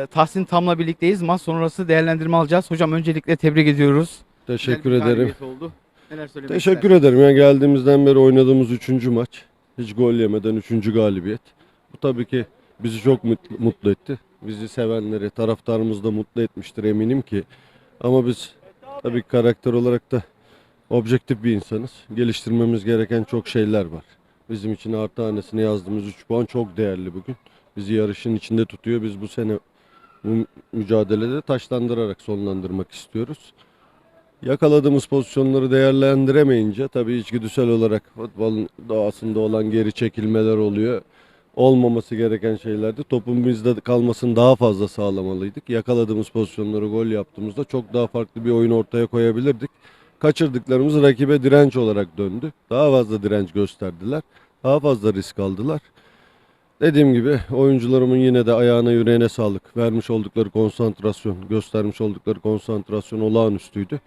Ee, Tahsin Tam'la birlikteyiz. Maç sonrası değerlendirme alacağız. Hocam öncelikle tebrik ediyoruz. Teşekkür Güzel bir ederim. galibiyet Oldu. Neler söylemek Teşekkür ederim. Yani geldiğimizden beri oynadığımız üçüncü maç. Hiç gol yemeden üçüncü galibiyet. Bu tabii ki bizi çok mutlu, mutlu etti. Bizi sevenleri, taraftarımızı da mutlu etmiştir eminim ki. Ama biz tabii ki karakter olarak da objektif bir insanız. Geliştirmemiz gereken çok şeyler var. Bizim için artı hanesine yazdığımız 3 puan çok değerli bugün. Bizi yarışın içinde tutuyor. Biz bu sene bu mücadelede taşlandırarak sonlandırmak istiyoruz. Yakaladığımız pozisyonları değerlendiremeyince tabii içgüdüsel olarak futbolun doğasında olan geri çekilmeler oluyor. Olmaması gereken şeylerdi. Topun bizde kalmasını daha fazla sağlamalıydık. Yakaladığımız pozisyonları gol yaptığımızda çok daha farklı bir oyun ortaya koyabilirdik. Kaçırdıklarımız rakibe direnç olarak döndü. Daha fazla direnç gösterdiler. Daha fazla risk aldılar. Dediğim gibi oyuncularımın yine de ayağına yüreğine sağlık. Vermiş oldukları konsantrasyon, göstermiş oldukları konsantrasyon olağanüstüydü.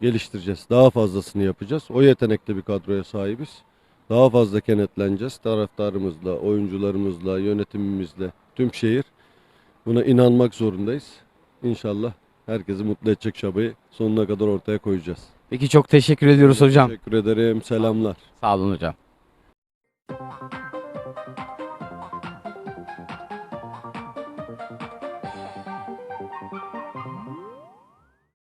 Geliştireceğiz. Daha fazlasını yapacağız. O yetenekli bir kadroya sahibiz. Daha fazla kenetleneceğiz. Taraftarımızla, oyuncularımızla, yönetimimizle, tüm şehir buna inanmak zorundayız. İnşallah herkesi mutlu edecek çabayı sonuna kadar ortaya koyacağız. Peki çok teşekkür ediyoruz hocam. Teşekkür ederim. Selamlar. Sağ olun hocam.